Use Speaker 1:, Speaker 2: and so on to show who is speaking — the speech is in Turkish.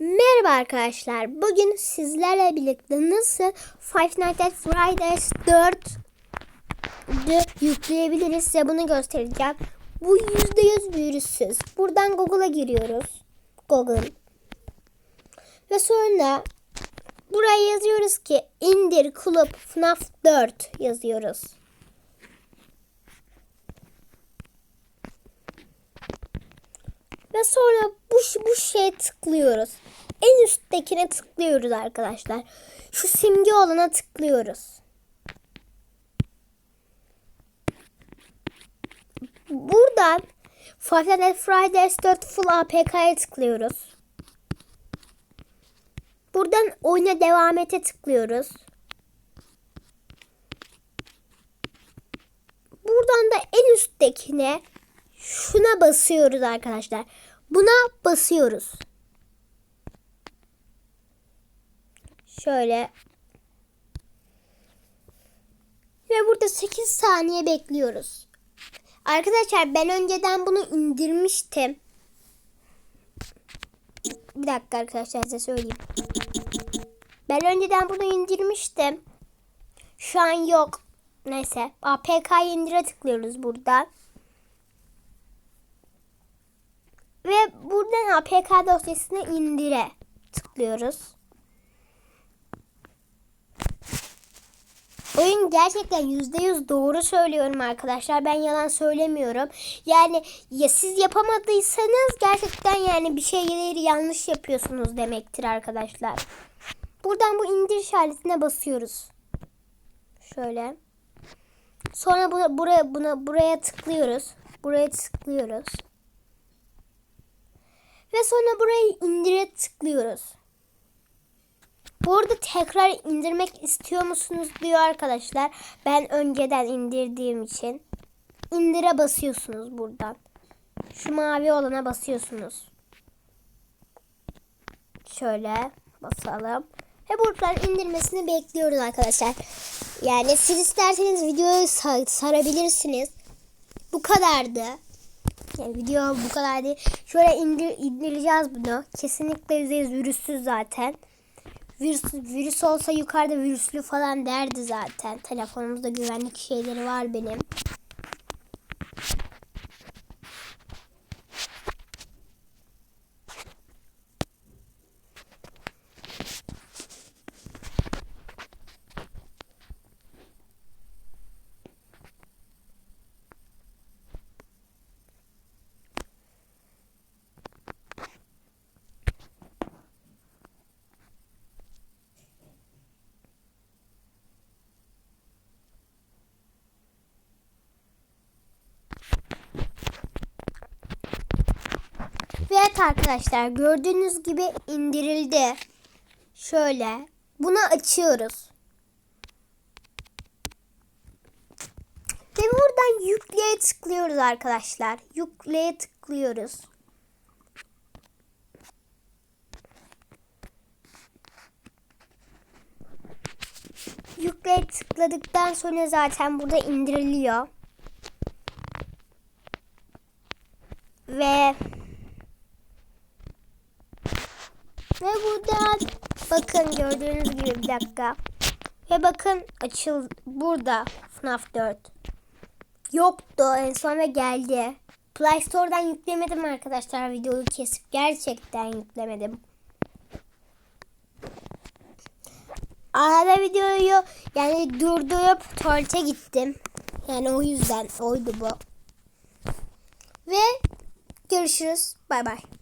Speaker 1: Merhaba arkadaşlar. Bugün sizlerle birlikte nasıl Five Nights at Freddy's 4'ü yükleyebiliriz size bunu göstereceğim. Bu %100 virüssüz. Buradan Google'a giriyoruz. Google. Ve sonra buraya yazıyoruz ki indir kulüp FNAF 4 yazıyoruz. Ve sonra bu, bu şeye tıklıyoruz. En üsttekine tıklıyoruz arkadaşlar. Şu simge olana tıklıyoruz. Buradan Five Nights at Freddy's 4 Full APK'ya tıklıyoruz. Buradan oyuna devam ete tıklıyoruz. Buradan da en üsttekine şuna basıyoruz arkadaşlar. Buna basıyoruz. Şöyle. Ve burada 8 saniye bekliyoruz. Arkadaşlar ben önceden bunu indirmiştim. Bir dakika arkadaşlar size söyleyeyim. Ben önceden bunu indirmiştim. Şu an yok. Neyse. APK indire tıklıyoruz buradan. Ve buradan APK dosyasını indire tıklıyoruz. Oyun gerçekten %100 doğru söylüyorum arkadaşlar. Ben yalan söylemiyorum. Yani ya siz yapamadıysanız gerçekten yani bir şeyleri yanlış yapıyorsunuz demektir arkadaşlar. Buradan bu indir işaretine basıyoruz. Şöyle. Sonra buna, buraya buna buraya tıklıyoruz. Buraya tıklıyoruz. Ve sonra burayı indire tıklıyoruz. Bu arada tekrar indirmek istiyor musunuz diyor arkadaşlar. Ben önceden indirdiğim için. indire basıyorsunuz buradan. Şu mavi olana basıyorsunuz. Şöyle basalım. Ve buradan indirmesini bekliyoruz arkadaşlar. Yani siz isterseniz videoyu sar sarabilirsiniz. Bu kadardı. Yani video bu kadar değil. Şöyle indir, indireceğiz bunu. Kesinlikle %100 virüssüz zaten. Virüs, virüs olsa yukarıda virüslü falan derdi zaten. Telefonumuzda güvenlik şeyleri var benim. Ve arkadaşlar gördüğünüz gibi indirildi. Şöyle bunu açıyoruz. Ve buradan yükleye tıklıyoruz arkadaşlar. Yükleye tıklıyoruz. Yükleye tıkladıktan sonra zaten burada indiriliyor. Ve buradan bakın gördüğünüz gibi bir dakika. Ve bakın açıl burada FNAF 4. Yoktu en son ve geldi. Play Store'dan yüklemedim arkadaşlar videoyu kesip gerçekten yüklemedim. Arada videoyu yani durdurup tuvalete gittim. Yani o yüzden oydu bu. Ve görüşürüz. Bay bay.